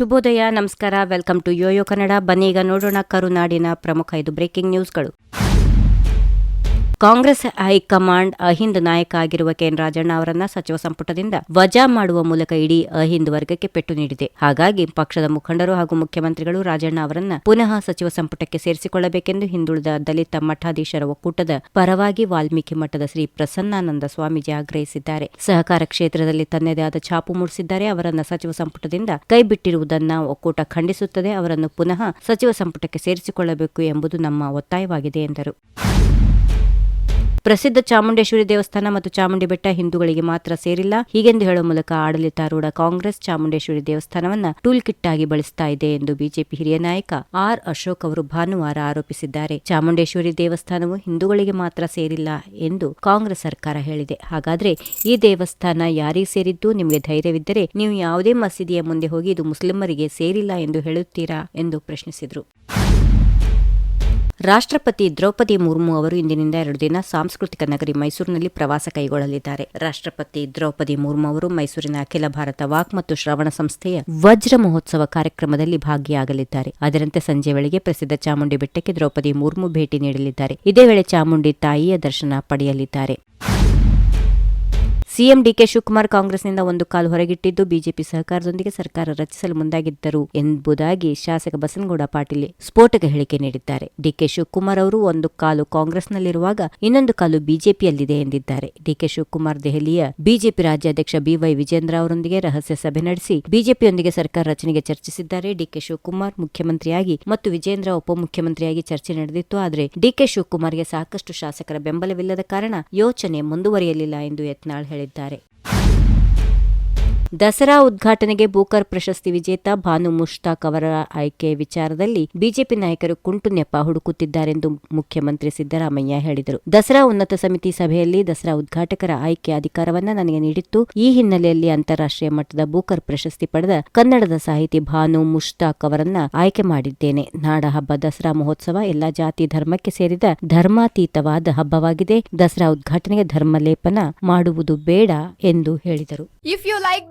ಶುಭೋದಯ ನಮಸ್ಕಾರ. Welcome to Yoyo Kannada. ಬನ್ನಿ ಈಗ ನೋಡೋಣ ಕರುನಾಡಿನ ಪ್ರಮುಖ ಐದು ಬ್ರೇಕಿಂಗ್ ನ್ಯೂಸ್ಗಳು ಕಾಂಗ್ರೆಸ್ ಹೈಕಮಾಂಡ್ ಅಹಿಂದ್ ನಾಯಕ ಆಗಿರುವ ಕೆಎನ್ ರಾಜಣ್ಣ ಅವರನ್ನ ಸಚಿವ ಸಂಪುಟದಿಂದ ವಜಾ ಮಾಡುವ ಮೂಲಕ ಇಡೀ ಅಹಿಂದ್ ವರ್ಗಕ್ಕೆ ಪೆಟ್ಟು ನೀಡಿದೆ. ಹಾಗಾಗಿ ಪಕ್ಷದ ಮುಖಂಡರು ಹಾಗೂ ಮುಖ್ಯಮಂತ್ರಿಗಳು ರಾಜಣ್ಣ ಅವರನ್ನ ಪುನಃ ಸಚಿವ ಸಂಪುಟಕ್ಕೆ ಸೇರಿಸಿಕೊಳ್ಳಬೇಕೆಂದು ಹಿಂದುಳಿದ ದಲಿತ ಮಠಾಧೀಶರ ಒಕ್ಕೂಟದ ಪರವಾಗಿ ವಾಲ್ಮೀಕಿ ಮಠದ ಶ್ರೀ ಪ್ರಸನ್ನಾನಂದ ಸ್ವಾಮೀಜಿ ಆಗ್ರಹಿಸಿದ್ದಾರೆ. ಸಹಕಾರ ಕ್ಷೇತ್ರದಲ್ಲಿ ತನ್ನದೇ ಆದ ಛಾಪು ಮೂಡಿಸಿದ್ದಾರೆ. ಅವರನ್ನ ಸಚಿವ ಸಂಪುಟದಿಂದ ಕೈಬಿಟ್ಟಿರುವುದನ್ನ ಒಕ್ಕೂಟ ಖಂಡಿಸುತ್ತದೆ. ಅವರನ್ನು ಪುನಃ ಸಚಿವ ಸಂಪುಟಕ್ಕೆ ಸೇರಿಸಿಕೊಳ್ಳಬೇಕು ಎಂಬುದು ನಮ್ಮ ಒತ್ತಾಯವಾಗಿದೆ ಎಂದರು. ಪ್ರಸಿದ್ಧ ಚಾಮುಂಡೇಶ್ವರಿ ದೇವಸ್ಥಾನ ಮತ್ತು ಚಾಮುಂಡಿ ಬೆಟ್ಟ ಹಿಂದೂಗಳಿಗೆ ಮಾತ್ರ ಸೇರಿಲ್ಲ. ಹೀಗೆಂದು ಹೇಳುವ ಮೂಲಕ ಆಡಳಿತಾರೂಢ ಕಾಂಗ್ರೆಸ್ ಚಾಮುಂಡೇಶ್ವರಿ ದೇವಸ್ಥಾನವನ್ನ ಟೂಲ್ ಕಿಟ್ ಆಗಿ ಬಳಸ್ತಾ ಇದೆ ಎಂದು ಬಿಜೆಪಿ ಹಿರಿಯ ನಾಯಕ ಆರ್ ಅಶೋಕ್ ಅವರು ಭಾನುವಾರ ಆರೋಪಿಸಿದ್ದಾರೆ. ಚಾಮುಂಡೇಶ್ವರಿ ದೇವಸ್ಥಾನವು ಹಿಂದೂಗಳಿಗೆ ಮಾತ್ರ ಸೇರಿಲ್ಲ ಎಂದು ಕಾಂಗ್ರೆಸ್ ಸರ್ಕಾರ ಹೇಳಿದೆ. ಹಾಗಾದ್ರೆ ಈ ದೇವಸ್ಥಾನ ಯಾರಿಗೆ ಸೇರಿದ್ದು? ನಿಮಗೆ ಧೈರ್ಯವಿದ್ದರೆ ನೀವು ಯಾವುದೇ ಮಸೀದಿಯ ಮುಂದೆ ಹೋಗಿ ಇದು ಮುಸ್ಲಿಮರಿಗೆ ಸೇರಿಲ್ಲ ಎಂದು ಹೇಳುತ್ತೀರಾ? ಎಂದು ಪ್ರಶ್ನಿಸಿದರು. ರಾಷ್ಟ್ರಪತಿ ದ್ರೌಪದಿ ಮುರ್ಮು ಅವರು ಇಂದಿನಿಂದ ಎರಡು ದಿನ ಸಾಂಸ್ಕೃತಿಕ ನಗರಿ ಮೈಸೂರಿನಲ್ಲಿ ಪ್ರವಾಸ ಕೈಗೊಳ್ಳಲಿದ್ದಾರೆ. ರಾಷ್ಟ್ರಪತಿ ದ್ರೌಪದಿ ಮುರ್ಮು ಅವರು ಮೈಸೂರಿನ ಅಖಿಲ ಭಾರತ ವಾಕ್ ಮತ್ತು ಶ್ರವಣ ಸಂಸ್ಥೆಯ ವಜ್ರ ಮಹೋತ್ಸವ ಕಾರ್ಯಕ್ರಮದಲ್ಲಿ ಭಾಗಿಯಾಗಲಿದ್ದಾರೆ. ಅದರಂತೆ ಸಂಜೆ ವೇಳೆಗೆ ಪ್ರಸಿದ್ಧ ಚಾಮುಂಡಿ ಬೆಟ್ಟಕ್ಕೆ ದ್ರೌಪದಿ ಮುರ್ಮು ಭೇಟಿ ನೀಡಲಿದ್ದಾರೆ. ಇದೇ ವೇಳೆ ಚಾಮುಂಡಿ ತಾಯಿಯ ದರ್ಶನ ಪಡೆಯಲಿದ್ದಾರೆ. ಸಿಎಂ ಡಿಕೆ ಶಿವಕುಮಾರ್ ಕಾಂಗ್ರೆಸ್ನಿಂದ ಒಂದು ಕಾಲು ಹೊರಗಿಟ್ಟಿದ್ದು ಬಿಜೆಪಿ ಸಹಕಾರದೊಂದಿಗೆ ಸರ್ಕಾರ ರಚಿಸಲು ಮುಂದಾಗಿದ್ದರು ಎಂಬುದಾಗಿ ಶಾಸಕ ಬಸನಗೌಡ ಪಾಟೀಲ್ ಸ್ಫೋಟಕ ಹೇಳಿಕೆ ನೀಡಿದ್ದಾರೆ. ಡಿಕೆ ಶಿವಕುಮಾರ್ ಅವರು ಒಂದು ಕಾಲು ಕಾಂಗ್ರೆಸ್ನಲ್ಲಿರುವಾಗ ಇನ್ನೊಂದು ಕಾಲು ಬಿಜೆಪಿಯಲ್ಲಿದೆ ಎಂದಿದ್ದಾರೆ. ಡಿಕೆ ಶಿವಕುಮಾರ್ ದೆಹಲಿಯ ಬಿಜೆಪಿ ರಾಜ್ಯಾಧ್ಯಕ್ಷ ಬಿವೈ ವಿಜೇಂದ್ರ ಅವರೊಂದಿಗೆ ರಹಸ್ಯ ಸಭೆ ನಡೆಸಿ ಬಿಜೆಪಿಯೊಂದಿಗೆ ಸರ್ಕಾರ ರಚನೆಗೆ ಚರ್ಚಿಸಿದ್ದಾರೆ. ಡಿಕೆ ಶಿವಕುಮಾರ್ ಮುಖ್ಯಮಂತ್ರಿಯಾಗಿ ಮತ್ತು ವಿಜೇಂದ್ರ ಉಪಮುಖ್ಯಮಂತ್ರಿಯಾಗಿ ಚರ್ಚೆ ನಡೆದಿತ್ತು. ಆದರೆ ಡಿಕೆ ಶಿವಕುಮಾರ್ಗೆ ಸಾಕಷ್ಟು ಶಾಸಕರ ಬೆಂಬಲವಿಲ್ಲದ ಕಾರಣ ಯೋಚನೆ ಮುಂದುವರಿಯಲಿಲ್ಲ ಎಂದು ಯತ್ನಾಳ್ ಹೇಳಿದ್ದಾರೆ. ಹೇಳಿದ್ದಾರೆ. ದಸರಾ ಉದ್ಘಾಟನೆಗೆ ಬೂಕರ್ ಪ್ರಶಸ್ತಿ ವಿಜೇತ ಭಾನು ಮುಷ್ತಾಕ್ ಅವರ ಆಯ್ಕೆ ವಿಚಾರದಲ್ಲಿ ಬಿಜೆಪಿ ನಾಯಕರು ಕುಂಟು ನೆಪ ಹುಡುಕುತ್ತಿದ್ದಾರೆಂದು ಮುಖ್ಯಮಂತ್ರಿ ಸಿದ್ದರಾಮಯ್ಯ ಹೇಳಿದರು. ದಸರಾ ಉನ್ನತ ಸಮಿತಿ ಸಭೆಯಲ್ಲಿ ದಸರಾ ಉದ್ಘಾಟಕರ ಆಯ್ಕೆ ಅಧಿಕಾರವನ್ನ ನನಗೆ ನೀಡಿತ್ತು. ಈ ಹಿನ್ನೆಲೆಯಲ್ಲಿ ಅಂತಾರಾಷ್ಟ್ರೀಯ ಮಟ್ಟದ ಬೂಕರ್ ಪ್ರಶಸ್ತಿ ಪಡೆದ ಕನ್ನಡದ ಸಾಹಿತಿ ಭಾನು ಮುಷ್ತಾಕ್ ಅವರನ್ನ ಆಯ್ಕೆ ಮಾಡಿದ್ದೇನೆ. ನಾಡಹಬ್ಬ ದಸರಾ ಮಹೋತ್ಸವ ಎಲ್ಲಾ ಜಾತಿ ಧರ್ಮಕ್ಕೆ ಸೇರಿದ ಧರ್ಮಾತೀತವಾದ ಹಬ್ಬವಾಗಿದೆ. ದಸರಾ ಉದ್ಘಾಟನೆಗೆ ಧರ್ಮಲೇಪನ ಮಾಡುವುದು ಬೇಡ ಎಂದು ಹೇಳಿದರು. If you like